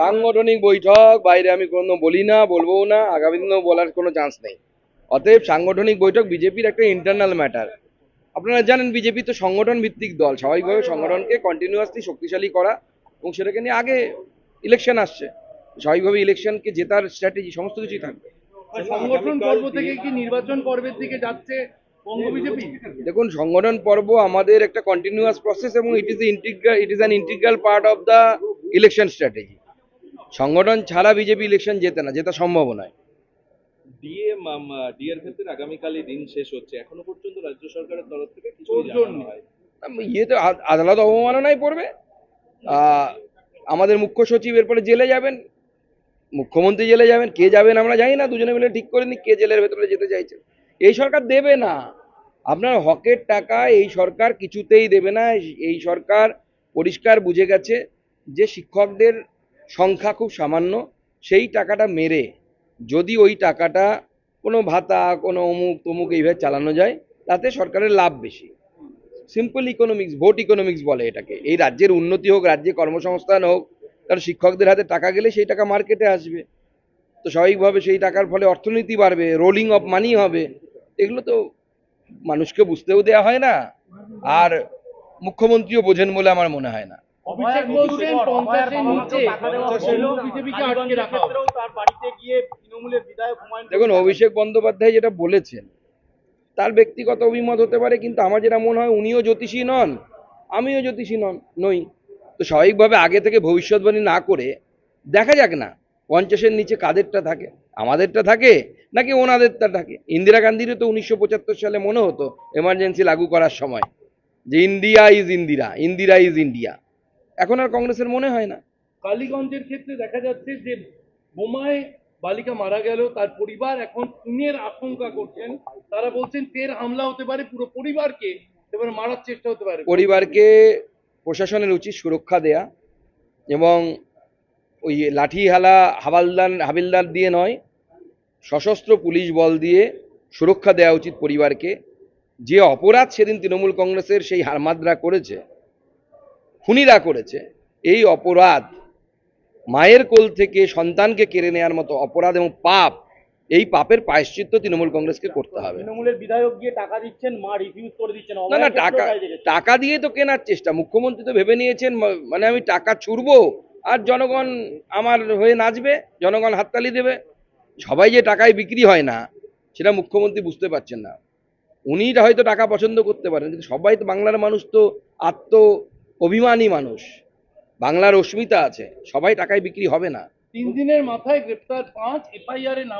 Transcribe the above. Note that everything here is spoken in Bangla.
সাংগঠনিক বৈঠক বাইরে আমি কোনো বলি না বলব না আগামী দিনেও বলার কোনো চান্স নেই। অতএব সাংগঠনিক বৈঠক বিজেপির একটা ইন্টারনাল ম্যাটার আপনারা জানেন বিজেপি তো সংগঠন ভিত্তিক দল স্বাভাবিকভাবে সংগঠনকে কন্টিনিউয়াসলি শক্তিশালী করা এবং সেটাকে নিয়ে আগে ইলেকশন আসছে। স্বাভাবিকভাবে ইলেকশনকে জেতার স্ট্র্যাটেজি সমস্ত কিছুই থাকবে। সংগঠন পর্ব থেকে কি নির্বাচন পর্বের দিকে যাচ্ছে? দেখুন সংগঠন পর্ব আমাদের একটা কন্টিনিউয়াস প্রসেস এবং it is integral it is an integral part of the election strategy সংগঠন ছাড়া বিজেপি ইলেকশন জেতে না জেতা সম্ভব নয়। ডিএ ডিএর ক্ষেত্রে আগামীকালই দিন শেষ হচ্ছে। এখনও পর্যন্ত রাজ্য সরকারের তরফ থেকে কিছু তোড়জোড় জানানো নেই। ইয়ে তো আদালত অবমাননায় পড়বে। আহ, আমাদের মুখ্য সচিব এরপরে জেলে যাবেন। মুখ্যমন্ত্রী জেলে যাবেন কে যাবেন আমরা জানি না দুজনে মিলে ঠিক করে নি কে জেলের ভেতরে যেতে চাইছে। এই সরকার দেবে না। আপনার হকের টাকা এই সরকার কিছুতেই দেবে না। এই সরকার পরিষ্কার বুঝে গেছে যে শিক্ষকদের সংখ্যা খুব সামান্য, সেই টাকাটা মেরে যদি ওই টাকাটা কোনো ভাতা, কোনো অমুক তমুক এইভাবে চালানো যায়, তাতে সরকারের লাভ বেশি। সিম্পল ইকোনমিক্স ভোট ইকোনমিক্স বলে এটাকে। এই রাজ্যের উন্নতি হোক, রাজ্যে কর্মসংস্থান হোক, কারণ শিক্ষকদের হাতে টাকা গেলে সেই টাকা মার্কেটে আসবে। তো স্বাভাবিকভাবে সেই টাকার ফলে অর্থনীতি বাড়বে রোলিং অফ মানি হবে। এগুলো তো মানুষকে বুঝতেও দেওয়া হয় না। আর মুখ্যমন্ত্রীও বোঝেন বলে আমার মনে হয় না। অভিষেক বলছেন পঞ্চাশের নিচে বঙ্গ বিজেপিকে আটকে রাখা হবে তার বাড়িতে গিয়ে তৃণমূলের বিধায়ক হুমায়ুন দেখুন অভিষেক বন্দ্যোপাধ্যায় যেটা বলেছেন তার ব্যক্তিগত অভিমত হতে পারে কিন্তু আমার যেটা মনে হয় উনিও জ্যোতিষী নন আমিও জ্যোতিষী নন নই। তো স্বাভাবিকভাবে আগে থেকে ভবিষ্যৎবাণী না করে দেখা যাক না পঞ্চাশের নিচে কাদেরটা থাকে? আমাদেরটা থাকে? নাকি ওনাদের ওনাদেরটা থাকে? ইন্দিরা গান্ধীরও তো উনিশশো পঁচাত্তর সালে মনে হতো এমার্জেন্সি লাগু করার সময় যে India is Indira Indira is India. এখন আর কংগ্রেসের মনে হয় না। কালীগঞ্জের ক্ষেত্রে দেখা যাচ্ছে যে বোমায় বালিকা মারা গেল তার পরিবার এখন খুনের আশঙ্কা করছেন। তারা বলছেন ফের হামলা হতে পারে পুরো পরিবারকে এবার মারার চেষ্টা হতে পারে। পরিবারকে প্রশাসনের উচিত সুরক্ষা দেয়া এবং ওই লাঠি হালা হাবালদার হাবিলদার দিয়ে নয় সশস্ত্র পুলিশ বল দিয়ে সুরক্ষা দেওয়া উচিত পরিবারকে। যে অপরাধ সেদিন তৃণমূল কংগ্রেসের সেই হারমাদরা করেছে খুনিরা করেছে এই অপরাধ মায়ের কোল থেকে সন্তানকে কেড়ে নেওয়ার মতো অপরাধ এবং পাপ এই পাপের প্রায়শ্চিত্ত তৃণমূল কংগ্রেসকে করতে হবে। তৃণমূলের বিধায়ক গিয়ে টাকা দিচ্ছেন মা রিফিউজ করে দিচ্ছেন না না টাকা। টাকা দিয়ে তো কেনার চেষ্টা। মুখ্যমন্ত্রী তো ভেবে নিয়েছেন মানে আমি টাকা ছুড়বো আর জনগণ আমার হয়ে নাচবে জনগণ হাততালি দেবে। সবাই যে টাকায় বিক্রি হয় না, সেটা মুখ্যমন্ত্রী বুঝতে পারছেন না। উনি হয়তো টাকা পছন্দ করতে পারেন, কিন্তু সবাই তো বাংলার মানুষ তো আত্ম অভিমানী মানুষ। বাংলার অস্মিতা আছে, সবাই টাকায় বিক্রি হবে না। তিন দিনের মাথায় গ্রেপ্তার পাঁচ এফআইআর এ নাম